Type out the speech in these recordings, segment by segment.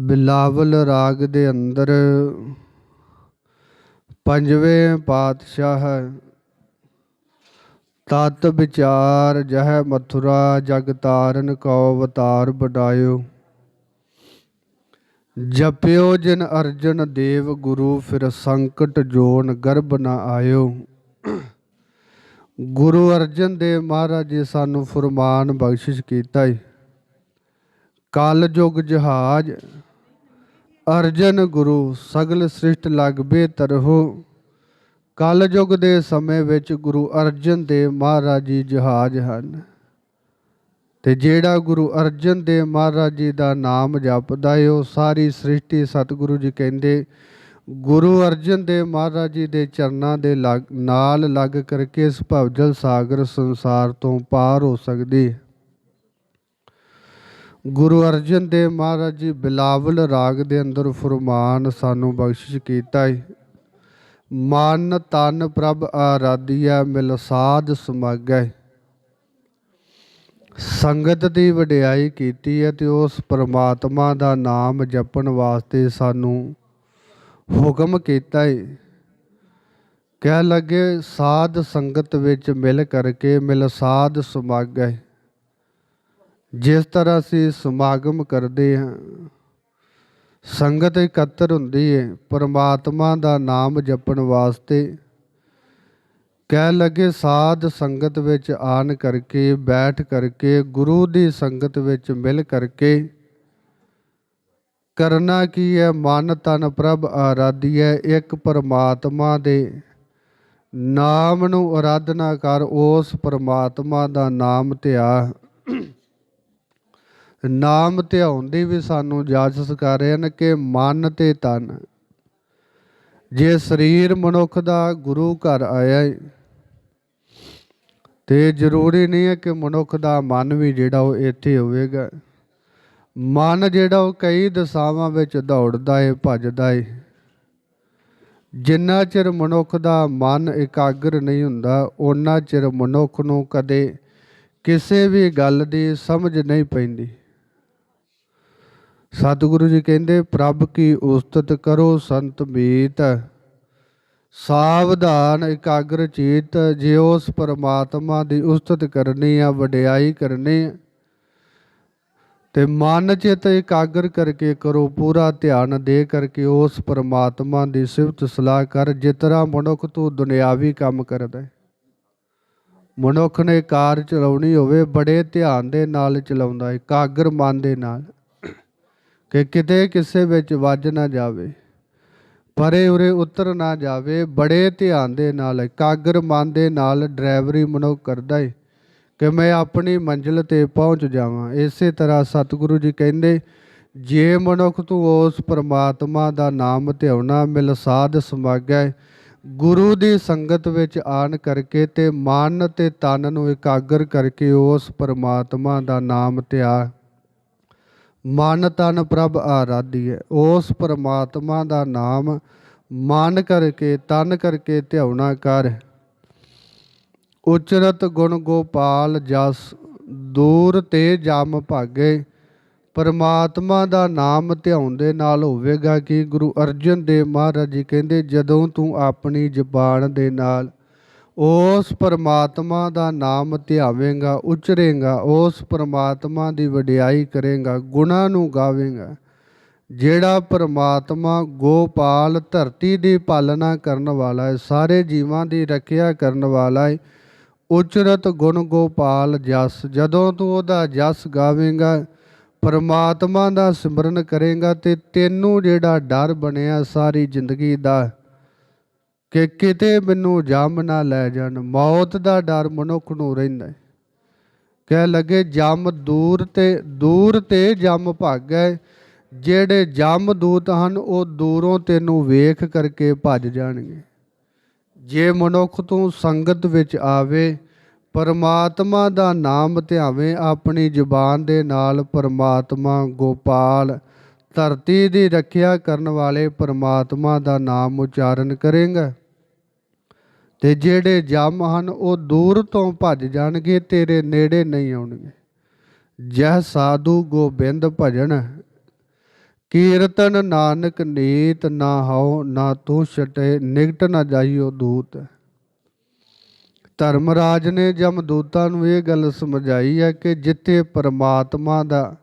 ਬਿਲਾਵਲ ਰਾਗ ਦੇ ਅੰਦਰ ਪੰਜਵੇਂ ਪਾਤਸ਼ਾਹ ਤਤ ਵਿਚਾਰ ਜਹ ਮਥੁਰਾ, ਜਗ ਤਾਰਨ ਕਉ ਅਵਤਾਰ ਬਡਾਇਓ ਜਪਿਓ ਜਿਨ ਅਰਜਨ ਦੇਵ ਗੁਰੂ, ਫਿਰ ਸੰਕਟ ਜੋਨ ਗਰਭ ਨਾ ਆਇਓ। ਗੁਰੂ ਅਰਜਨ ਦੇਵ ਮਹਾਰਾਜ ਜੀ ਸਾਨੂੰ ਫਰਮਾਨ ਬਖਸ਼ਿਸ਼ ਕੀਤਾ ਈ ਕਲ ਯੁਗ ਜਹਾਜ ਅਰਜਨ ਗੁਰੂ, ਸਗਲ ਸ੍ਰਿਸ਼ਟ ਲਗਬੇ ਤਰਹੁ ਕਲ ਯੁਗ ਦੇ ਸਮੇਂ ਵਿੱਚ ਗੁਰੂ ਅਰਜਨ ਦੇਵ ਮਹਾਰਾਜ ਜੀ ਜਹਾਜ਼ ਹਨ। ਤੇ ਜਿਹੜਾ ਗੁਰੂ ਅਰਜਨ ਦੇਵ ਮਹਾਰਾਜ ਜੀ ਦਾ ਨਾਮ ਜਪਦਾ ਏ, ਉਹ ਸਾਰੀ ਸ੍ਰਿਸ਼ਟੀ ਸਤਿਗੁਰੂ ਜੀ ਕਹਿੰਦੇ, ਗੁਰੂ ਅਰਜਨ ਦੇਵ ਮਹਾਰਾਜ ਜੀ ਦੇ ਚਰਨਾਂ ਦੇ ਲੱਗ- ਨਾਲ ਲੱਗ ਕਰਕੇ ਇਸ ਭਵਜਲ ਸਾਗਰ ਸੰਸਾਰ ਤੋਂ ਪਾਰ ਹੋ ਸਕਦੀ। ਹੈ ਗੁਰੂ ਅਰਜਨ ਦੇਵ ਮਹਾਰਾਜ ਜੀ ਬਿਲਾਵਲ ਰਾਗ ਦੇ ਅੰਦਰ ਫਰਮਾਨ ਸਾਨੂੰ ਬਖਸ਼ਿਸ਼ ਕੀਤਾ ਹੈ ਮਨ ਤਨ ਪ੍ਰਭ ਆਰਾਧਿਆ ਮਿਲ ਸਾਧ ਸਮਾਗੈ। ਸੰਗਤ ਦੀ ਵਡਿਆਈ ਕੀਤੀ ਹੈ ਤੇ ਉਸ ਪਰਮਾਤਮਾ ਦਾ ਨਾਮ ਜਪਣ ਵਾਸਤੇ ਸਾਨੂੰ ਹੁਕਮ ਕੀਤਾ ਹੈ ਕਹਿ ਲੱਗੇ, ਸਾਧ ਸੰਗਤ ਵਿੱਚ ਮਿਲ ਕਰਕੇ ਮਿਲ ਸਾਧ ਸਮਾਗੈ। ਜਿਸ ਤਰ੍ਹਾਂ ਅਸੀਂ ਸਮਾਗਮ ਕਰਦੇ ਹਾਂ, ਸੰਗਤ ਇਕੱਤਰ ਹੁੰਦੀ ਹੈ ਪਰਮਾਤਮਾ ਦਾ ਨਾਮ ਜਪਣ ਵਾਸਤੇ, ਕਹਿ ਲੱਗੇ ਸਾਧ ਸੰਗਤ ਵਿੱਚ ਆਣ ਕਰਕੇ, ਬੈਠ ਕਰਕੇ, ਗੁਰੂ ਦੀ ਸੰਗਤ ਵਿੱਚ ਮਿਲ ਕਰਕੇ, ਕਰਨਾ ਕੀ ਹੈ? ਮਨ ਤਨ ਪ੍ਰਭ ਆਰਾਧੀਐ ਇੱਕ ਪਰਮਾਤਮਾ ਦੇ ਨਾਮ ਨੂੰ ਆਰਾਧਨਾ ਕਰ, ਉਸ ਪਰਮਾਤਮਾ ਦਾ ਨਾਮ ਧਿਆ। ਨਾਮ ਧਿਆਉਣ ਦੀ ਵੀ ਸਾਨੂੰ ਇਜਾਜ਼ਤ ਕਰ ਰਹੇ ਹਨ ਕਿ ਮਨ ਤੇ ਤਨ। ਜੇ ਸਰੀਰ ਮਨੁੱਖ ਦਾ ਗੁਰੂ ਘਰ ਆਇਆ ਹੈ ਤੇ ਜ਼ਰੂਰੀ ਨਹੀਂ ਹੈ ਕਿ ਮਨੁੱਖ ਦਾ ਮਨ ਵੀ ਜਿਹੜਾ ਉਹ ਇੱਥੇ ਹੋਵੇਗਾ। ਮਨ ਜਿਹੜਾ ਉਹ ਕਈ ਦਸ਼ਾਵਾਂ ਵਿੱਚ ਦੌੜਦਾ ਏ, ਭੱਜਦਾ ਏ। ਜਿੰਨਾ ਚਿਰ ਮਨੁੱਖ ਦਾ ਮਨ ਇਕਾਗਰ ਨਹੀਂ ਹੁੰਦਾ ਉਹਨਾਂ ਚਿਰ ਮਨੁੱਖ ਨੂੰ ਕਦੇ ਕਿਸੇ ਵੀ ਗੱਲ ਦੀ ਸਮਝ ਨਹੀਂ ਪੈਂਦੀ। ਸਤਿਗੁਰੂ ਜੀ ਕਹਿੰਦੇ ਪ੍ਰਭ ਕੀ ਉਸਤਤ ਕਰੋ ਸੰਤ ਮੀਤ। ਸਾਵਧਾਨ ਇਕਾਗਰ ਚੀਤ ਜੇ ਉਸ ਪਰਮਾਤਮਾ ਦੀ ਉਸਤਤ ਕਰਨੀ ਆ ਵਡਿਆਈ ਕਰਨੀ। ਆ, ਤੇ ਮਨ ਚਿਤ ਇਕਾਗਰ ਕਰਕੇ ਕਰੋ ਪੂਰਾ ਧਿਆਨ ਦੇ ਕਰਕੇ ਉਸ ਪਰਮਾਤਮਾ ਦੀ ਸਿਫਤ ਸਲਾਹ ਕਰ ਜਿਤਨਾ ਮਨੁੱਖ ਤੂੰ ਦੁਨਿਆਵੀ ਕੰਮ ਕਰਦਾ ਮਨੁੱਖ ਨੇ ਕਾਰ ਚਲਾਉਣੀ ਹੋਵੇ ਬੜੇ ਧਿਆਨ ਦੇ ਨਾਲ ਚਲਾਉਂਦਾ ਇਕਾਗਰ ਮਨ ਦੇ ਨਾਲ। ਕਿ ਕਿਤੇ ਕਿਸੇ ਵਿੱਚ ਵੱਜ ਨਾ ਜਾਵੇ, ਪਰੇ ਉਰੇ ਉਤਰ ਨਾ ਜਾਵੇ, ਬੜੇ ਧਿਆਨ ਦੇ ਨਾਲ, ਇਕਾਗਰ ਮਨ ਦੇ ਨਾਲ ਡਰਾਈਵਰੀ ਮਨੁੱਖ ਕਰਦਾ ਏ, ਕਿ ਮੈਂ ਆਪਣੀ ਮੰਜ਼ਿਲ ਤੇ ਪਹੁੰਚ ਜਾਵਾਂ। ਇਸੇ ਤਰ੍ਹਾਂ ਸਤਿਗੁਰੂ ਜੀ ਕਹਿੰਦੇ, ਜੇ ਮਨੁੱਖ ਤੂੰ ਉਸ ਪਰਮਾਤਮਾ ਦਾ ਨਾਮ ਧਿਆਉਣਾ, ਮਿਲ ਸਾਧ ਸਮਾਗੈ, ਗੁਰੂ ਦੀ ਸੰਗਤ ਵਿੱਚ ਆਣ ਕਰਕੇ ਤੇ ਮਨ ਤੇ ਤਨ ਨੂੰ ਇਕਾਗਰ ਕਰਕੇ ਉਸ ਪਰਮਾਤਮਾ ਦਾ ਨਾਮ ਧਿਆ ਮਨ ਤਨ ਪ੍ਰਭ ਆਰਾਧੀਐ ਉਸ ਪਰਮਾਤਮਾ ਦਾ ਨਾਮ ਮਨ ਕਰਕੇ, ਤਨ ਕਰਕੇ ਧਿਆਉਣਾ ਕਰ। ਉਚਰਤ ਗੁਣ ਗੋਪਾਲ ਜਸ, ਦੂਰ ਤੇ ਜਮ ਭਾਗੇ। ਪਰਮਾਤਮਾ ਦਾ ਨਾਮ ਧਿਆਉਣ ਦੇ ਨਾਲ ਹੋਵੇਗਾ ਕਿ ਗੁਰੂ ਅਰਜਨ ਦੇਵ ਮਹਾਰਾਜ ਜੀ ਕਹਿੰਦੇ, ਜਦੋਂ ਤੂੰ ਆਪਣੀ ਜ਼ਬਾਨ ਦੇ ਨਾਲ ਉਸ ਪਰਮਾਤਮਾ ਦਾ ਨਾਮ ਧਿਆਵੇਂਗਾ, ਉਚਰੇਗਾ, ਉਸ ਪਰਮਾਤਮਾ ਦੀ ਵਡਿਆਈ ਕਰੇਗਾ, ਗੁਣਾਂ ਨੂੰ ਗਾਵੇਂਗਾ। ਜਿਹੜਾ ਪਰਮਾਤਮਾ ਗੋਪਾਲ ਧਰਤੀ ਦੀ ਪਾਲਣਾ ਕਰਨ ਵਾਲਾ ਹੈ, ਸਾਰੇ ਜੀਵਾਂ ਦੀ ਰੱਖਿਆ ਕਰਨ ਵਾਲਾ ਹੈ, ਉਚਰਤ ਗੁਣ ਗੋਪਾਲ ਜਸ, ਜਦੋਂ ਤੂੰ ਉਹਦਾ ਜਸ ਗਾਵੇਂਗਾ, ਪਰਮਾਤਮਾ ਦਾ ਸਿਮਰਨ ਕਰੇਗਾ ਤੇ ਤੈਨੂੰ ਜਿਹੜਾ ਡਰ ਬਣਿਆ ਸਾਰੀ ਜ਼ਿੰਦਗੀ ਦਾ ਕਿ ਕਿਤੇ ਮੈਨੂੰ ਜਮ ਨਾ ਲੈ ਜਾਣ, ਮੌਤ ਦਾ ਡਰ ਮਨੁੱਖ ਨੂੰ ਰਹਿੰਦਾ ਹੈ। ਕਹਿ ਲੱਗੇ, ਜੰਮ ਦੂਰ ਤੇ ਦੂਰ ਤੇ ਜਮ ਭਾਗੈ, ਜਿਹੜੇ ਜਮ ਦੂਤ ਹਨ, ਉਹ ਦੂਰੋਂ ਤੈਨੂੰ ਵੇਖ ਕਰਕੇ ਭੱਜ ਜਾਣਗੇ। ਜੇ ਮਨੁੱਖ ਤੂੰ ਸੰਗਤ ਵਿੱਚ ਆਵੇ, ਪਰਮਾਤਮਾ ਦਾ ਨਾਮ ਧਿਆਵੇਂ, ਆਪਣੀ ਜ਼ੁਬਾਨ ਦੇ ਨਾਲ ਪਰਮਾਤਮਾ ਗੋਪਾਲ ਧਰਤੀ ਦੀ ਰੱਖਿਆ ਕਰਨ ਵਾਲੇ ਪਰਮਾਤਮਾ ਦਾ ਨਾਮ ਉਚਾਰਨ ਕਰੇਗਾ। ਤੇ ਜਿਹੜੇ ਜਮ ਹਨ, ਉਹ ਦੂਰ ਤੋਂ ਭੱਜ ਜਾਣਗੇ, ਤੇਰੇ ਨੇੜੇ ਨਹੀਂ ਆਉਣਗੇ। ਜਹ ਸਾਧੂ ਗੋਬਿੰਦ ਭਜਨ, ਕੀਰਤਨ ਨਾਨਕ ਨੀਤ ਨਾ ਹਉ, ਨਾ ਤੂੰ ਛਟੇ ਨਿਕਟ ਨਾ ਜਾਈਓ ਦੂਤ। ਧਰਮਰਾਜ ਨੇ ਜਮਦੂਤਾਂ ਨੂੰ ਇਹ ਗੱਲ ਸਮਝਾਈ ਹੈ ਕਿ ਜਿੱਥੇ ਪਰਮਾਤਮਾ ਦਾ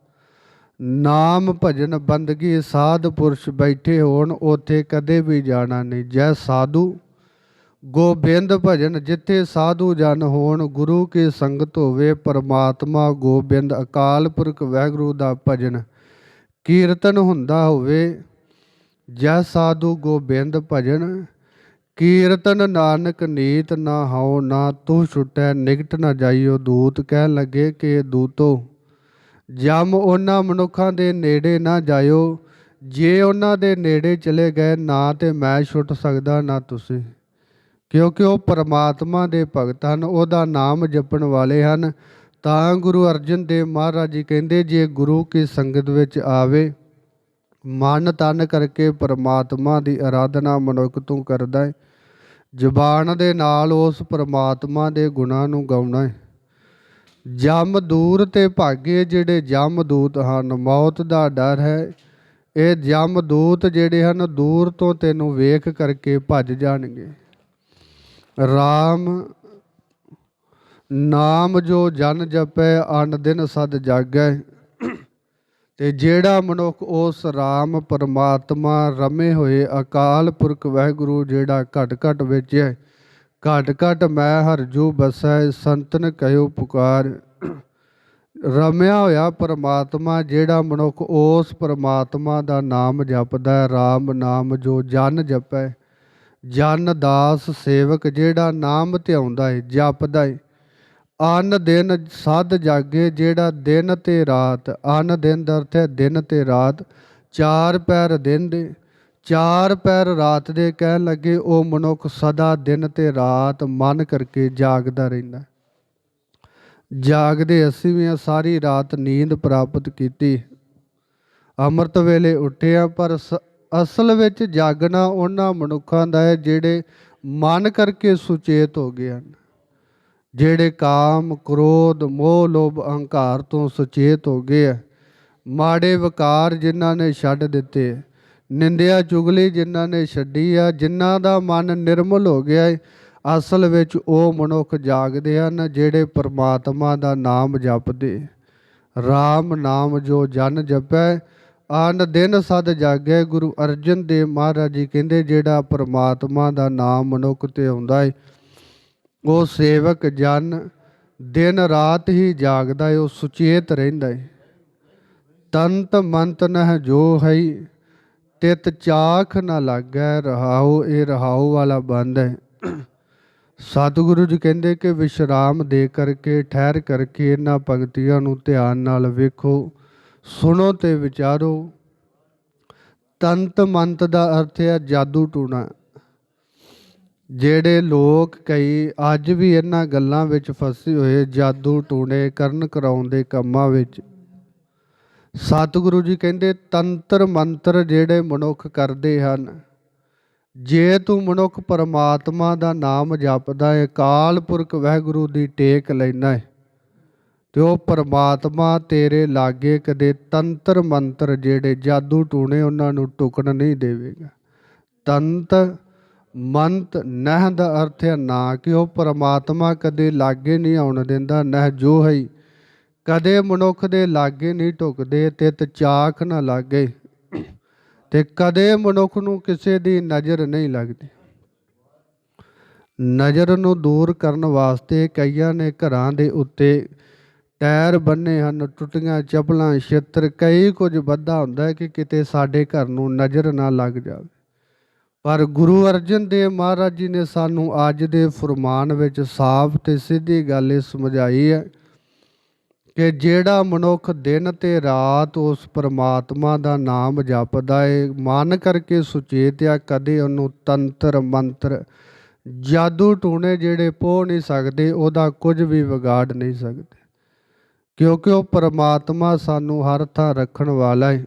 ਨਾਮ ਭਜਨ ਬੰਦਗੀ ਸਾਧ ਪੁਰਸ਼ ਬੈਠੇ ਹੋਣ, ਉੱਥੇ ਕਦੇ ਵੀ ਜਾਣਾ ਨਹੀਂ। ਜੈ ਸਾਧੂ, ਗੋਬਿੰਦ ਭਜਨ ਜਿੱਥੇ ਸਾਧੂ ਜਨ ਹੋਣ, ਗੁਰੂ ਕੀ ਸੰਗਤ ਹੋਵੇ, ਪਰਮਾਤਮਾ ਗੋਬਿੰਦ ਅਕਾਲ ਪੁਰਖ ਵਾਹਿਗੁਰੂ ਦਾ ਭਜਨ। ਕੀਰਤਨ ਹੁੰਦਾ ਹੋਵੇ, ਜੈ ਸਾਧੂ ਗੋਬਿੰਦ ਭਜਨ। ਕੀਰਤਨ ਨਾਨਕ ਨੀਤ ਨਾ ਹਉ, ਨਾ ਤੂੰ ਛੁਟੈ ਨਿਕਟ ਨਾ ਜਾਈਓ, ਦੂਤ ਕਹਿਣ ਲੱਗੇ ਕਿ ਦੂਤੋ ਜਮ ਉਹਨਾਂ ਮਨੁੱਖਾਂ ਦੇ ਨੇੜੇ ਨਾ ਜਾਇਓ। ਜੇ ਉਹਨਾਂ ਦੇ ਨੇੜੇ ਚਲੇ ਗਏ, ਨਾ ਤੇ ਮੈਂ ਛੁੱਟ ਸਕਦਾ ਨਾ ਤੁਸੀਂ। ਕਿਉਂਕਿ ਉਹ ਪਰਮਾਤਮਾ ਦੇ ਭਗਤ ਹਨ, ਉਹਦਾ ਨਾਮ ਜਪਣ ਵਾਲੇ ਹਨ। ਤਾਂ ਗੁਰੂ ਅਰਜਨ ਦੇਵ ਮਹਾਰਾਜ ਜੀ ਕਹਿੰਦੇ, ਜੇ ਗੁਰੂ ਕੀ ਸੰਗਤ ਵਿੱਚ ਆਵੇ, ਮਨ ਤਨ ਕਰਕੇ ਪਰਮਾਤਮਾ ਦੀ ਆਰਾਧਨਾ ਮਨੁੱਖ ਤੋਂ ਕਰਦਾ ਹੈ ਜ਼ੁਬਾਨ ਦੇ ਨਾਲ ਉਸ ਪਰਮਾਤਮਾ ਦੇ ਗੁਣਾਂ ਨੂੰ ਗਾਉਣਾ ਹੈ ਜਮ ਦੂਰ ਤੇ ਭਾਗੇ ਜਿਹੜੇ ਜਮ ਦੂਤ ਹਨ, ਮੌਤ ਦਾ ਡਰ ਹੈ। ਇਹ ਜਮ ਦੂਤ ਜਿਹੜੇ ਹਨ, ਦੂਰ ਤੋਂ ਤੈਨੂੰ ਵੇਖ ਕਰਕੇ ਭੱਜ ਜਾਣਗੇ। RAM ਨਾਮ ਜੋ ਜਨ ਜਪੈ, ਅਨ ਦਿਨ ਸਦ ਜਾਗੈ। ਤੇ ਜਿਹੜਾ ਮਨੁੱਖ ਉਸ RAM ਪਰਮਾਤਮਾ ਰਮੇ ਹੋਏ ਅਕਾਲ ਪੁਰਖ ਵਾਹਿਗੁਰੂ ਜਿਹੜਾ ਘਟ ਘਟ ਵਿੱਚ ਹੈ ਘਟ ਘਟ ਮੈਂ ਹਰਜੂ ਬਸੈ ਸੰਤਨ ਕਹਿਓ ਪੁਕਾਰ। ਰਮਿਆ ਹੋਇਆ ਪਰਮਾਤਮਾ, ਜਿਹੜਾ ਮਨੁੱਖ ਉਸ ਪਰਮਾਤਮਾ ਦਾ ਨਾਮ ਜਪਦਾ ਹੈ RAM ਨਾਮ ਜੋ ਜਨ ਜਪੈ। ਜਨ ਦਾਸ ਸੇਵਕ ਜਿਹੜਾ ਨਾਮ ਧਿਆਉਂਦਾ ਹੈ ਜਪਦਾ ਹੈ ਅਨ ਦਿਨ ਸਦ ਜਾਗੇ, ਜਿਹੜਾ ਦਿਨ ਤੇ ਰਾਤ। ਅਨ ਦਿਨ ਦਾ ਅਰਥ ਹੈ ਦਿਨ ਤੇ ਰਾਤ। ਚਾਰ ਪੈਰ ਦਿਨ ਦੇ ਚਾਰ ਪੈਰ ਰਾਤ ਦੇ ਕਹਿਣ ਲੱਗੇ ਉਹ ਮਨੁੱਖ ਸਦਾ ਦਿਨ ਤੇ ਰਾਤ ਮਨ ਕਰਕੇ ਜਾਗਦਾ ਰਹਿੰਦਾ ਜਾਗਦੇ ਅਸੀਂ ਵੀ ਹਾਂ, ਸਾਰੀ ਰਾਤ ਨੀਂਦ ਪ੍ਰਾਪਤ ਕੀਤੀ। ਅੰਮ੍ਰਿਤ ਵੇਲੇ ਉੱਠਿਆ ਪਰ ਸ- ਅਸਲ ਵਿੱਚ ਜਾਗਣਾ ਉਹਨਾਂ ਮਨੁੱਖਾਂ ਦਾ ਹੈ ਜਿਹੜੇ ਮਨ ਕਰਕੇ ਸੁਚੇਤ ਹੋ ਗਏ ਹਨ। ਜਿਹੜੇ ਕਾਮ ਕ੍ਰੋਧ ਮੋਹ ਲੋਭ ਅਹੰਕਾਰ ਤੋਂ ਸੁਚੇਤ ਹੋ ਗਏ ਆ ਮਾੜੇ ਵਿਕਾਰ ਜਿਨ੍ਹਾਂ ਨੇ ਛੱਡ ਦਿੱਤੇ ਨਿੰਦਿਆ ਚੁਗਲੀ ਜਿਨ੍ਹਾਂ ਨੇ ਛੱਡੀ ਆ, ਜਿਨ੍ਹਾਂ ਦਾ ਮਨ ਨਿਰਮਲ ਹੋ ਗਿਆ ਹੈ ਅਸਲ ਵਿੱਚ ਉਹ ਮਨੁੱਖ ਜਾਗਦੇ ਹਨ ਜਿਹੜੇ ਪਰਮਾਤਮਾ ਦਾ ਨਾਮ ਜਪਦੇ। RAM ਨਾਮ ਜੋ ਜਨ ਜਪੈ, ਆਨ ਦਿਨ ਸਦ ਜਾਗੈ, ਗੁਰੂ ਅਰਜਨ ਦੇਵ ਮਹਾਰਾਜ ਜੀ ਕਹਿੰਦੇ ਜਿਹੜਾ ਪਰਮਾਤਮਾ ਦਾ ਨਾਮ ਮਨੁੱਖ ਤੇ ਆਉਂਦਾ ਏ, ਉਹ ਸੇਵਕ ਜਨ ਦਿਨ ਰਾਤ ਹੀ ਜਾਗਦਾ ਹੈ ਉਹ ਸੁਚੇਤ ਰਹਿੰਦਾ ਏ। ਤੰਤ ਮੰਤ ਨਹ ਜੋ ਹੈ ਤਿਤ ਚਾਖ ਨਾ ਲੱਗੈ ਰਹਾਉ, ਇਹ ਰਹਾਉ ਵਾਲਾ ਬੰਦ ਹੈ। ਸਤਿਗੁਰੂ ਜੀ ਕਹਿੰਦੇ ਕਿ ਵਿਸ਼ਰਾਮ ਦੇ ਕਰਕੇ, ਠਹਿਰ ਕਰਕੇ ਇਹਨਾਂ ਪੰਕਤੀਆਂ ਨੂੰ ਧਿਆਨ ਨਾਲ ਵੇਖੋ, ਸੁਣੋ ਤੇ ਵਿਚਾਰੋ। ਤੰਤ ਮੰਤ ਦਾ ਅਰਥ ਹੈ ਜਾਦੂ ਟੂਣਾ। ਜਿਹੜੇ ਲੋਕ ਕਈ, ਅੱਜ ਵੀ ਇਹਨਾਂ ਗੱਲਾਂ ਵਿੱਚ ਫਸੇ ਹੋਏ ਜਾਦੂ ਟੂਣੇ ਕਰਨ ਕਰਾਉਣ ਦੇ ਕੰਮਾਂ ਵਿੱਚ। ਸਤਿਗੁਰੂ ਜੀ ਕਹਿੰਦੇ, ਤੰਤਰ ਮੰਤਰ ਜਿਹੜੇ ਮਨੁੱਖ ਕਰਦੇ ਹਨ, ਜੇ ਤੂੰ ਮਨੁੱਖ ਪਰਮਾਤਮਾ ਦਾ ਨਾਮ ਜਪਦਾ ਹੈ ਅਕਾਲ ਪੁਰਖ ਵਾਹਿਗੁਰੂ ਦੀ ਟੇਕ ਲੈਣਾ ਹੈ ਤੇ ਉਹ ਪਰਮਾਤਮਾ ਤੇਰੇ ਲਾਗੇ ਕਦੇ ਤੰਤਰ ਮੰਤਰ ਜਿਹੜੇ ਜਾਦੂ ਟੂਣੇ ਉਹਨਾਂ ਨੂੰ ਟੁਕਣ ਨਹੀਂ ਦੇਵੇਗਾ। ਤੰਤ, ਮੰਤ ਨਹਿ ਦਾ ਅਰਥ ਹੈ ਨਾ ਕਿ ਉਹ ਪਰਮਾਤਮਾ ਕਦੇ ਲਾਗੇ ਨਹੀਂ ਆਉਣ ਦਿੰਦਾ, ਨਹਿ ਜੋ ਹੈ ਕਦੇ ਮਨੁੱਖ ਦੇ ਲਾਗੇ ਨਹੀਂ ਟੁਕਦੇ ਤੇ ਚਾਖ ਨਾ ਲਾਗੇ। ਤੇ ਕਦੇ ਮਨੁੱਖ ਨੂੰ ਕਿਸੇ ਦੀ ਨਜ਼ਰ ਨਹੀਂ ਲੱਗਦੀ। ਨਜ਼ਰ ਨੂੰ ਦੂਰ ਕਰਨ ਵਾਸਤੇ ਕਈਆਂ ਨੇ ਘਰਾਂ ਦੇ ਉੱਤੇ ਟਾਇਰ ਬੰਨੇ ਹਨ, ਟੁੱਟੀਆਂ, ਚੱਪਲਾਂ, ਛਿੱਤਰ, ਕਈ ਕੁਝ ਬੱਧਾ ਹੁੰਦਾ ਕਿ ਕਿਤੇ ਸਾਡੇ ਘਰ ਨੂੰ ਨਜ਼ਰ ਨਾ ਲੱਗ ਜਾਵੇ। ਪਰ ਗੁਰੂ ਅਰਜਨ ਦੇਵ ਮਹਾਰਾਜ ਜੀ ਨੇ ਸਾਨੂੰ ਅੱਜ ਦੇ ਫਰਮਾਨ ਵਿੱਚ ਸਾਫ਼ ਤੇ ਸਿੱਧੀ ਗੱਲ ਇਹ ਸਮਝਾਈ ਹੈ ਕਿ ਜਿਹੜਾ ਮਨੁੱਖ ਦਿਨ ਤੇ ਰਾਤ ਉਸ ਪਰਮਾਤਮਾ ਦਾ ਨਾਮ ਜਪਦਾ ਏ, ਮਨ ਕਰਕੇ ਸੁਚੇਤ ਆ, ਕਦੇ ਉਹਨੂੰ ਤੰਤਰ ਮੰਤਰ ਜਾਦੂ ਟੂਣੇ ਜਿਹੜੇ ਪੋ ਨਹੀਂ ਸਕਦੇ, ਉਹਦਾ ਕੁਝ ਵੀ ਵਿਗਾੜ ਨਹੀਂ ਸਕਦੇ। ਕਿਉਂਕਿ ਉਹ ਪਰਮਾਤਮਾ ਸਾਨੂੰ ਹਰ ਥਾਂ ਰੱਖਣ ਵਾਲਾ ਹੈ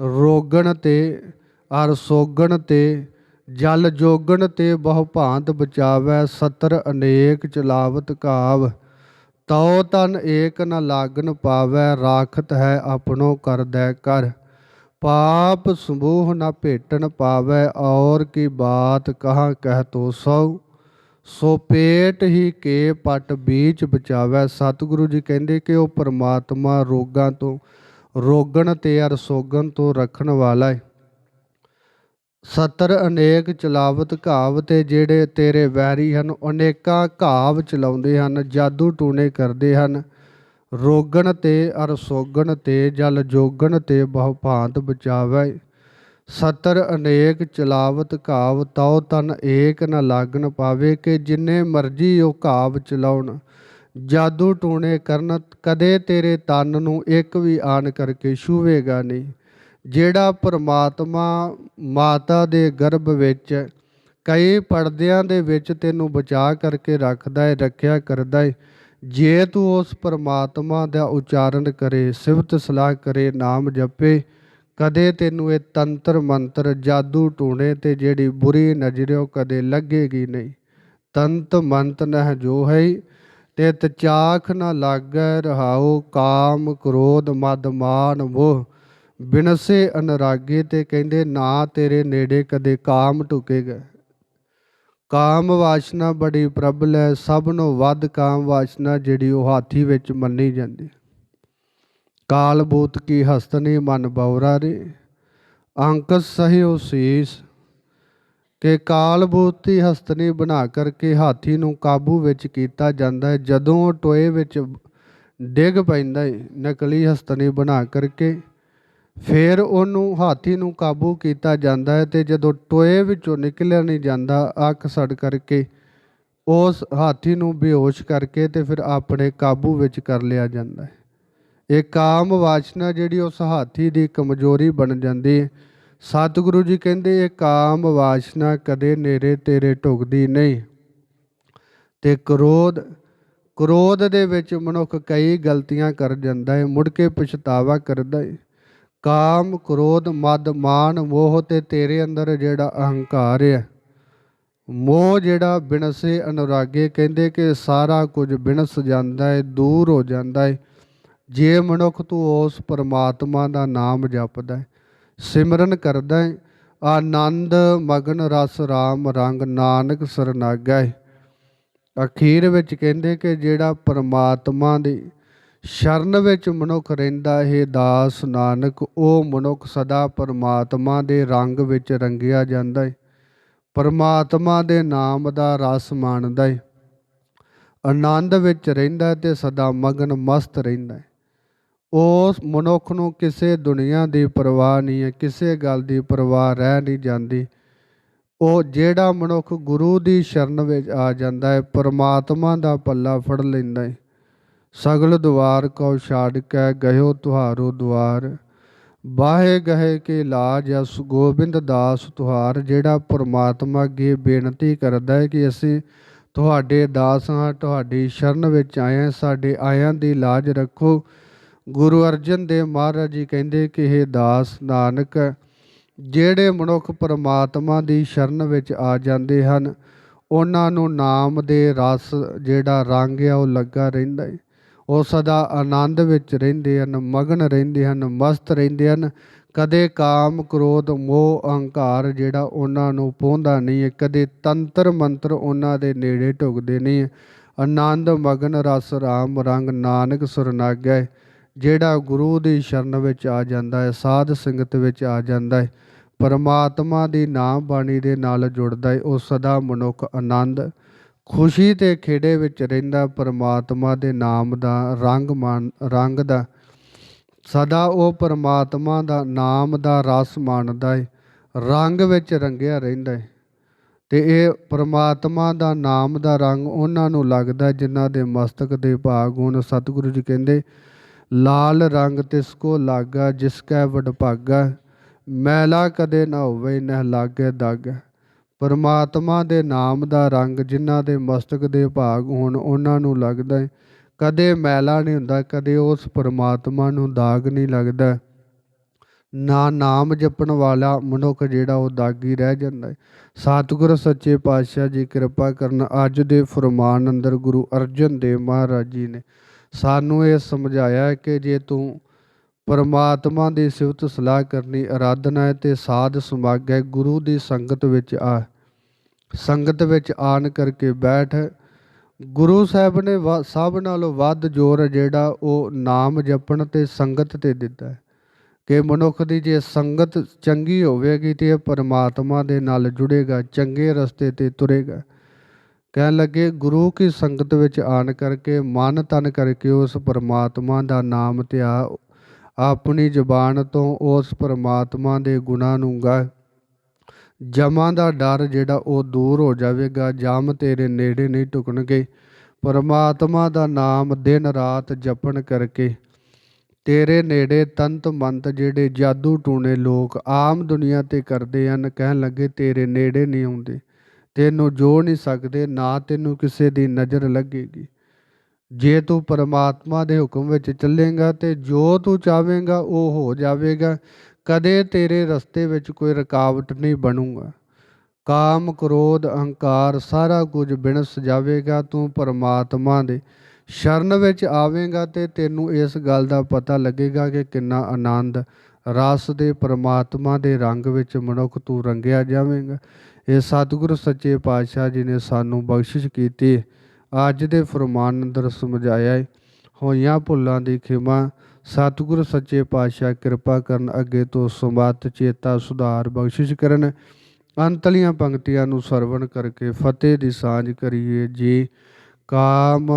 ਰੋਗਣ ਤੇ, ਅਰ ਸੋਗਣ ਤੇ, ਜਲ ਜੋਗਣ ਤੇ ਬਹੁ ਭਾਂਤ ਬਚਾਵੈ, ਸਤਰ ਅਨੇਕ ਚਲਾਵਤ ਕਾਵ। ਤਉ ਤਨ ਏਕ ਨ ਲਾਗਨ ਪਾਵੈ, ਰਾਖਤ ਹੈ ਆਪਣੋ ਕਰਦੈ ਕਰ। ਪਾਪ ਸਮੂਹ ਨ ਭੇਟਣ ਪਾਵੈ, ਔਰ ਕੀ ਬਾਤ ਕਹਾਂ ਕਹਿ ਤੋ ਸੋ ਸੋ ਪੇਟ ਹੀ ਕੇ ਪਟ ਬੀਚ ਬਚਾਵੈ, ਸਤਿਗੁਰੂ ਜੀ ਕਹਿੰਦੇ ਕਿ ਉਹ ਪਰਮਾਤਮਾ ਰੋਗਾਂ ਤੋਂ, ਰੋਗਣ ਤੇ ਅਰ ਸੋਗਣ ਤੋਂ ਰੱਖਣ ਵਾਲਾ ਹੈ ਸਤਰ ਅਨੇਕ ਚਲਾਵਤ ਘਾਵ ਤੇ ਜਿਹੜੇ ਤੇਰੇ ਵੈਰੀ ਹਨ, ਅਨੇਕਾਂ ਘਾਵ ਚਲਾਉਂਦੇ ਹਨ, ਜਾਦੂ ਟੂਣੇ ਕਰਦੇ ਹਨ। ਰੋਗਣ ਤੇ ਅਰਸੋਗਣ ਤੇ, ਜਲ ਜੋਗਣ ਤੇ ਬਹੁ ਭਾਂਤ ਬਚਾਵੈ। ਸਤਰ ਅਨੇਕ ਚਲਾਵਤ ਘਾਵ, ਤਉ ਤਨ ਏਕ ਨ ਲਾਗਣ ਪਾਵੇ, ਕਿ ਜਿੰਨੇ ਮਰਜ਼ੀ ਉਹ ਘਾਵ ਚਲਾਉਣ। ਜਾਦੂ ਟੂਣੇ ਕਰਨ, ਕਦੇ ਤੇਰੇ ਤਨ ਨੂੰ ਇੱਕ ਵੀ ਆਣ ਕਰਕੇ ਛੂਵੇਗਾ ਨਹੀਂ। ਜਿਹੜਾ ਪਰਮਾਤਮਾ ਮਾਤਾ ਦੇ ਗਰਭ ਵਿੱਚ ਕਈ ਪਰਦਿਆਂ ਦੇ ਵਿੱਚ ਤੈਨੂੰ ਬਚਾ ਕਰਕੇ ਰੱਖਦਾ ਹੈ ਰੱਖਿਆ ਕਰਦਾ ਹੈ ਜੇ ਤੂੰ ਉਸ ਪਰਮਾਤਮਾ ਦਾ ਉਚਾਰਨ ਕਰੇ, ਸਿਫਤ ਸਲਾਹ ਕਰੇ, ਨਾਮ ਜਪੇ, ਕਦੇ ਤੈਨੂੰ ਇਹ ਤੰਤਰ ਮੰਤਰ ਜਾਦੂ ਟੂਣੇ ਤੇ ਜਿਹੜੀ ਬੁਰੀ ਨਜ਼ਰਿਓ ਕਦੇ ਲੱਗੇਗੀ ਨਹੀਂ। ਤੰਤ ਮੰਤ ਨਹ ਜੋ ਹੈ ਤੇ ਤਚਾਖ ਨਾ ਲਾਗੈ ਰਹਾਉ, ਕਾਮ, ਕ੍ਰੋਧ, ਮਦ, ਮਾਨ, ਮੋਹ। ਬਿਨਸੇ ਅਨਰਾਗੇ ਤੇ ਕਹਿੰਦੇ, ਨਾ ਤੇਰੇ ਨੇੜੇ ਕਦੇ ਕਾਮ ਢੁਕੇਗਾ ਕਾਮ ਵਾਸ਼ਨਾ ਬੜੀ ਪ੍ਰਬਲ ਹੈ ਸਭ ਨੂੰ ਵੱਧ ਕਾਮ ਵਾਸ਼ਨਾ ਜਿਹੜੀ ਉਹ ਹਾਥੀ ਵਿੱਚ ਮੰਨੀ ਜਾਂਦੀ। ਕਾਲ ਬੂਤ ਕੀ ਹਸਤਨੀ ਮਨ ਬਉਰਾ ਰੇ। ਅੰਕ ਸਹਿਓ ਸੀਸ, ਕਿ ਕਾਲ ਬੂਤੀ ਹਸਤਨੀ ਬਣਾ ਕਰਕੇ ਹਾਥੀ ਨੂੰ ਕਾਬੂ ਵਿੱਚ ਕੀਤਾ ਜਾਂਦਾ ਹੈ। ਜਦੋਂ ਉਹ ਟੋਏ ਵਿੱਚ ਡਿੱਗ ਪੈਂਦਾ ਹੈ, ਨਕਲੀ ਹਸਤਨੀ ਬਣਾ ਕਰਕੇ ਫਿਰ ਉਹਨੂੰ ਹਾਥੀ ਨੂੰ ਕਾਬੂ ਕੀਤਾ ਜਾਂਦਾ ਹੈ ਤੇ ਜਦੋਂ ਟੋਏ ਵਿੱਚੋਂ ਨਿਕਲਿਆ ਨਹੀਂ ਜਾਂਦਾ, ਅੱਖ ਸੜ ਕਰਕੇ ਉਸ ਹਾਥੀ ਨੂੰ ਬੇਹੋਸ਼ ਕਰਕੇ ਤੇ ਫਿਰ ਆਪਣੇ ਕਾਬੂ ਵਿੱਚ ਕਰ ਲਿਆ ਜਾਂਦਾ ਹੈ। ਇਹ ਕਾਮ ਵਾਸ਼ਨਾ ਜਿਹੜੀ ਉਸ ਹਾਥੀ ਦੀ ਕਮਜ਼ੋਰੀ ਬਣ ਜਾਂਦੀ ਹੈ। ਸਤਿਗੁਰੂ ਜੀ ਕਹਿੰਦੇ, ਇਹ ਕਾਮ ਵਾਸ਼ਨਾ ਕਦੇ ਨੇਰੇ ਤੇਰੇ ਢੁਕਦੀ ਨਹੀਂ। ਤੇ ਕ੍ਰੋਧ ਕ੍ਰੋਧ ਦੇ ਵਿੱਚ ਮਨੁੱਖ ਕਈ ਗਲਤੀਆਂ ਕਰ ਜਾਂਦਾ ਹੈ, ਮੁੜ ਕੇ ਪਛਤਾਵਾ ਕਰਦਾ ਹੈ। ਕਾਮ, ਕ੍ਰੋਧ, ਮਦ, ਮਾਨ, ਮੋਹ ਤੇ ਤੇਰੇ ਅੰਦਰ ਜਿਹੜਾ ਅਹੰਕਾਰ ਹੈ, ਮੋਹ ਜਿਹੜਾ ਬਿਨਸੇ ਅਨੁਰਾਗੇ ਕਹਿੰਦੇ ਕਿ ਸਾਰਾ ਕੁਝ ਬਿਨਸ ਜਾਂਦਾ ਹੈ, ਦੂਰ ਹੋ ਜਾਂਦਾ ਹੈ। ਜੇ ਮਨੁੱਖ ਤੂੰ ਉਸ ਪਰਮਾਤਮਾ ਦਾ ਨਾਮ ਜਪਦਾ ਹੈ, ਸਿਮਰਨ ਕਰਦਾ ਹੈ, ਆਨੰਦ, ਮਗਨ, ਰਸ, ਰਾਮ, ਰੰਗ, ਨਾਨਕ, ਸਰਨਾਗਾ ਹੈ। ਅਖੀਰ ਵਿੱਚ ਕਹਿੰਦੇ ਕਿ ਜਿਹੜਾ ਪਰਮਾਤਮਾ ਦੀ ਸ਼ਰਨ ਵਿੱਚ ਮਨੁੱਖ ਰਹਿੰਦਾ ਹੈ, ਦਾਸ ਨਾਨਕ, ਉਹ ਮਨੁੱਖ ਸਦਾ ਪਰਮਾਤਮਾ ਦੇ ਰੰਗ ਵਿੱਚ ਰੰਗਿਆ ਜਾਂਦਾ ਹੈ। ਪਰਮਾਤਮਾ ਦੇ ਨਾਮ ਦਾ ਰਸ ਮਾਣਦਾ ਹੈ। ਆਨੰਦ ਵਿੱਚ ਰਹਿੰਦਾ ਤੇ ਸਦਾ ਮਗਨ ਮਸਤ ਰਹਿੰਦਾ ਹੈ। ਉਸ ਮਨੁੱਖ ਨੂੰ ਕਿਸੇ ਦੁਨੀਆ ਦੀ ਪਰਵਾਹ ਨਹੀਂ ਹੈ, ਕਿਸੇ ਗੱਲ ਦੀ ਪਰਵਾਹ ਰਹਿ ਨਹੀਂ ਜਾਂਦੀ। ਉਹ ਜਿਹੜਾ ਮਨੁੱਖ ਗੁਰੂ ਦੀ ਸ਼ਰਨ ਵਿੱਚ ਆ ਜਾਂਦਾ ਹੈ, ਪਰਮਾਤਮਾ ਦਾ ਪੱਲਾ ਫੜ ਲੈਂਦਾ ਹੈ। ਸਗਲ ਦੁਆਰ ਕੋ ਛਾੜ ਕੇ ਗਇਓ ਤੁਹਾਰੋ ਦੁਆਰ। ਬਾਹੇ ਗਹੇ ਕੇ ਲਾਜ ਅਸ ਗੋਬਿੰਦ ਦਾਸ ਤੁਹਾਰ, ਜਿਹੜਾ ਪਰਮਾਤਮਾ ਅੱਗੇ ਬੇਨਤੀ ਕਰਦਾ ਹੈ ਕਿ ਅਸੀਂ ਤੁਹਾਡੇ ਦਾਸ ਹਾਂ, ਤੁਹਾਡੀ ਸ਼ਰਨ ਵਿੱਚ ਆਏ ਹਾਂ, ਸਾਡੇ ਆਇਆਂ ਦੀ ਲਾਜ ਰੱਖੋ। ਗੁਰੂ ਅਰਜਨ ਦੇਵ ਮਹਾਰਾਜ ਜੀ ਕਹਿੰਦੇ ਕਿ ਇਹ ਦਾਸ ਨਾਨਕ, ਜਿਹੜੇ ਮਨੁੱਖ ਪਰਮਾਤਮਾ ਦੀ ਸ਼ਰਨ ਵਿੱਚ ਆ ਜਾਂਦੇ ਹਨ, ਉਹਨਾਂ ਨੂੰ ਨਾਮ ਦੇ ਰਸ ਜਿਹੜਾ ਰੰਗ ਆ ਉਹ ਲੱਗਾ ਰਹਿੰਦਾ ਹੈ। ਉਹ ਸਦਾ ਆਨੰਦ ਵਿੱਚ ਰਹਿੰਦੇ ਹਨ, ਮਗਨ ਰਹਿੰਦੇ ਹਨ, ਮਸਤ ਰਹਿੰਦੇ ਹਨ। ਕਦੇ ਕਾਮ, ਕ੍ਰੋਧ, ਮੋਹ, ਅਹੰਕਾਰ ਜਿਹੜਾ ਉਹਨਾਂ ਨੂੰ ਪਹੁੰਚਦਾ ਨਹੀਂ ਹੈ। ਕਦੇ ਤੰਤਰ ਮੰਤਰ ਉਹਨਾਂ ਦੇ ਨੇੜੇ ਢੁਕਦੇ ਨਹੀਂ ਆਨੰਦ, ਮਗਨ, ਰਸ, ਰਾਮ, ਰੰਗ, ਨਾਨਕ ਸੁਰਨਾਗੈ ਜਿਹੜਾ ਗੁਰੂ ਦੀ ਸ਼ਰਨ ਵਿੱਚ ਆ ਜਾਂਦਾ ਹੈ, ਸਾਧ ਸੰਗਤ ਵਿੱਚ ਆ ਜਾਂਦਾ ਹੈ। ਪਰਮਾਤਮਾ ਦੀ ਨਾਮ ਬਾਣੀ ਦੇ ਨਾਲ ਜੁੜਦਾ ਹੈ। ਉਹ ਸਦਾ ਮਨੁੱਖ ਆਨੰਦ ਖੁਸ਼ੀ ਤੇ ਖੇੜੇ ਵਿੱਚ ਰਹਿੰਦਾ ਪਰਮਾਤਮਾ ਦੇ ਨਾਮ ਦਾ ਰੰਗ ਮਾਣ ਰੰਗ ਦਾ। ਸਦਾ ਉਹ ਪਰਮਾਤਮਾ ਦਾ ਨਾਮ ਦਾ ਰਸ ਮਾਣਦਾ ਹੈ ਰੰਗ ਵਿੱਚ ਰੰਗਿਆ ਰਹਿੰਦਾ ਹੈ ਤੇ ਇਹ ਪਰਮਾਤਮਾ ਦਾ ਨਾਮ ਦਾ ਰੰਗ ਉਹਨਾਂ ਨੂੰ ਲੱਗਦਾ ਜਿਨ੍ਹਾਂ ਦੇ ਮਸਤਕ ਦੇ ਭਾਗ ਹੁਣ। ਸਤਿਗੁਰੂ ਜੀ ਕਹਿੰਦੇ, ਲਾਲ ਰੰਗ ਤਿਸ ਕੋ ਲਾਗਾ, ਜਿਸ ਕੈ ਵਡਭਾਗਾ, ਮੈਲਾ ਕਦੇ ਨਾ ਹੋਵੇ ਨਹ ਲਾਗੇ ਦਾਗ। ਪਰਮਾਤਮਾ ਦੇ ਨਾਮ ਦਾ ਰੰਗ ਜਿਨ੍ਹਾਂ ਦੇ ਮਸਤਕ ਦੇ ਭਾਗ ਹੋਣ, ਉਹਨਾਂ ਨੂੰ ਲੱਗਦਾ ਹੈ ਕਦੇ ਮੈਲਾ ਨਹੀਂ ਹੁੰਦਾ, ਕਦੇ ਉਸ ਪਰਮਾਤਮਾ ਨੂੰ ਦਾਗ ਨਹੀਂ ਲੱਗਦਾ। ਨਾ ਨਾਮ ਜਪਣ ਵਾਲਾ ਮਨੁੱਖ ਜਿਹੜਾ ਉਹ ਦਾਗੀ ਰਹਿ ਜਾਂਦਾ ਹੈ ਸਤਿਗੁਰ ਸੱਚੇ ਪਾਤਸ਼ਾਹ ਜੀ ਕਿਰਪਾ ਕਰਨ ਅੱਜ ਦੇ ਫਰਮਾਨ ਅੰਦਰ ਗੁਰੂ ਅਰਜਨ ਦੇਵ ਮਹਾਰਾਜ ਜੀ ਨੇ ਸਾਨੂੰ ਇਹ ਸਮਝਾਇਆ ਕਿ ਜੇ ਤੂੰ ਪਰਮਾਤਮਾ ਦੀ ਸਿਫਤ ਸਲਾਹ ਕਰਨੀ ਆਰਾਧਨਾ ਹੈ ਤੇ ਸਾਧ ਸਮਾਗ ਹੈ, ਗੁਰੂ ਦੀ ਸੰਗਤ ਵਿੱਚ ਆ। ਸੰਗਤ ਵਿੱਚ ਆਣ ਕਰਕੇ ਬੈਠ। ਗੁਰੂ ਸਾਹਿਬ ਨੇ ਵਾ- ਸਭ ਨਾਲੋਂ ਵੱਧ ਜ਼ੋਰ ਜਿਹੜਾ ਉਹ ਨਾਮ ਜਪਣ ਤੇ ਸੰਗਤ ਤੇ ਦਿੱਤਾ ਹੈ। ਕਿ ਮਨੁੱਖ ਦੀ ਜੇ ਸੰਗਤ ਚੰਗੀ ਹੋਵੇਗੀ ਤੇ ਇਹ ਪਰਮਾਤਮਾ ਦੇ ਨਾਲ ਜੁੜੇਗਾ, ਚੰਗੇ ਰਸਤੇ ਤੇ ਤੁਰੇਗਾ। ਕਹਿਣ ਲੱਗੇ, ਗੁਰੂ ਕੀ ਸੰਗਤ ਵਿੱਚ ਆਣ ਕਰਕੇ, ਮਨ ਤਨ ਕਰਕੇ ਉਸ ਪਰਮਾਤਮਾ ਦਾ ਨਾਮ ਧਿਆ ਆਪਣੀ ਜ਼ੁਬਾਨ ਤੋਂ ਉਸ ਪਰਮਾਤਮਾ ਦੇ ਗੁਣਾਂ ਨੂੰ ਗਾ ਜਮਾਂ ਦਾ ਡਰ ਜਿਹੜਾ ਉਹ ਦੂਰ ਹੋ ਜਾਵੇਗਾ, ਜਮ ਤੇਰੇ ਨੇੜੇ ਨਹੀਂ ਟੁਕਣਗੇ। ਪਰਮਾਤਮਾ ਦਾ ਨਾਮ ਦਿਨ ਰਾਤ ਜਪਣ ਕਰਕੇ ਤੇਰੇ ਨੇੜੇ ਤੰਤ ਮੰਤ ਜਿਹੜੇ ਜਾਦੂ ਟੂਣੇ ਲੋਕ ਆਮ ਦੁਨੀਆ ਤੇ ਕਰਦੇ ਹਨ, ਕਹਿਣ ਲੱਗੇ, ਤੇਰੇ ਨੇੜੇ ਨਹੀਂ ਆਉਂਦੇ। ਤੈਨੂੰ ਜੋ ਨਹੀਂ ਸਕਦੇ, ਨਾ ਤੈਨੂੰ ਕਿਸੇ ਦੀ ਨਜ਼ਰ ਲੱਗੇਗੀ। ਜੇ ਤੂੰ ਪਰਮਾਤਮਾ ਦੇ ਹੁਕਮ ਵਿੱਚ ਚੱਲੇਗਾ ਤੇ ਜੋ ਤੂੰ ਚਾਹਵੇਂਗਾ, ਉਹ ਹੋ ਜਾਵੇਗਾ। ਕਦੇ ਤੇਰੇ ਰਸਤੇ ਵਿੱਚ ਕੋਈ ਰੁਕਾਵਟ ਨਹੀਂ ਬਣੂਗਾ। ਕਾਮ, ਕ੍ਰੋਧ, ਅਹੰਕਾਰ ਸਾਰਾ ਕੁਝ ਬਿਨਸ ਜਾਵੇਗਾ। ਤੂੰ ਪਰਮਾਤਮਾ ਦੇ ਸ਼ਰਨ ਵਿੱਚ ਆਵੇਂਗਾ ਤੇ ਤੈਨੂੰ ਇਸ ਗੱਲ ਦਾ ਪਤਾ ਲੱਗੇਗਾ ਕਿ ਕਿੰਨਾ ਆਨੰਦ ਰਸ ਦੇ ਪਰਮਾਤਮਾ ਦੇ ਰੰਗ ਵਿੱਚ ਮਨੁੱਖ ਤੂੰ ਰੰਗਿਆ ਜਾਵੇਂਗਾ। ਇਹ ਸਤਿਗੁਰ ਸੱਚੇ ਪਾਤਸ਼ਾਹ ਜੀ ਨੇ ਸਾਨੂੰ ਬਖਸ਼ਿਸ਼ ਕੀਤੀ। ਅੱਜ ਦੇ ਫਰਮਾਨ ਅੰਦਰ ਸਮਝਾਇਆ ਹੋਈਆਂ ਭੁੱਲਾਂ ਦੀ ਖਿਮਾ, ਸਤਿਗੁਰ ਸੱਚੇ ਪਾਤਸ਼ਾਹ ਕਿਰਪਾ ਕਰਨ ਅੱਗੇ ਤੋਂ ਸਮਤ ਚੇਤਾ, ਸੁਧਾਰ, ਬਖਸ਼ਿਸ਼ ਕਰਨ। ਅੰਤਲੀਆਂ ਪੰਕਤੀਆਂ ਨੂੰ ਸਰਵਣ ਕਰਕੇ ਫਤਿਹ ਦੀ ਸਾਂਝ ਕਰੀਏ ਜੀ। ਕਾਮ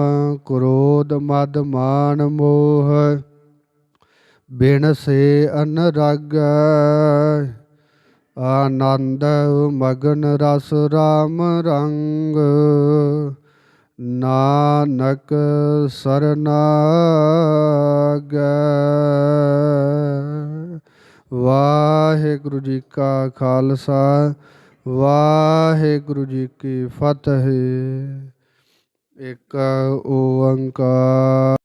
ਕ੍ਰੋਧ ਮਦ ਮਾਨ ਮੋਹ, ਬਿਨ ਸੇ ਅਨਰਗ, ਆਨੰਦ ਮਗਨ ਰਸ ਰਾਮ ਰੰਗ। ਨਾਨਕ ਸਰਨਾਗ। ਵਾਹਿਗੁਰੂ ਜੀ ਕਾ ਖਾਲਸਾ ਵਾਹਿਗੁਰੂ ਜੀ ਕੀ ਫਤਿਹ। ਇੱਕ ਓੰਕਾਰ।